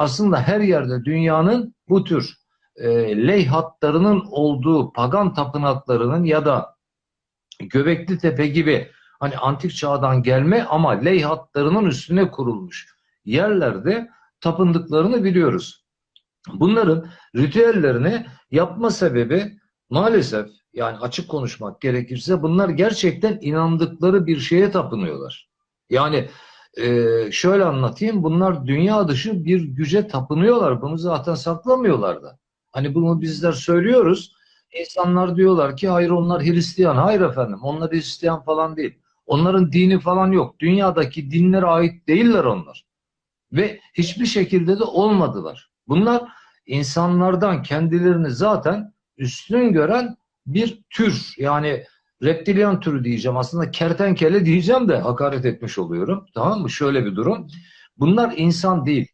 aslında her yerde dünyanın bu tür e, leyhatlarının olduğu pagan tapınaklarının ya da Göbekli Tepe gibi hani antik çağdan gelme ama leyhatlarının üstüne kurulmuş yerlerde tapındıklarını biliyoruz. Bunların ritüellerini yapma sebebi maalesef yani açık konuşmak gerekirse bunlar gerçekten inandıkları bir şeye tapınıyorlar. Yani e, şöyle anlatayım bunlar dünya dışı bir güce tapınıyorlar. Bunu zaten saklamıyorlar da. Hani bunu bizler söylüyoruz. İnsanlar diyorlar ki hayır onlar Hristiyan. Hayır efendim onlar Hristiyan falan değil. Onların dini falan yok. Dünyadaki dinlere ait değiller onlar. Ve hiçbir şekilde de olmadılar. Bunlar insanlardan kendilerini zaten üstün gören bir tür. Yani reptilyan türü diyeceğim. Aslında kertenkele diyeceğim de hakaret etmiş oluyorum. Tamam mı? Şöyle bir durum. Bunlar insan değil.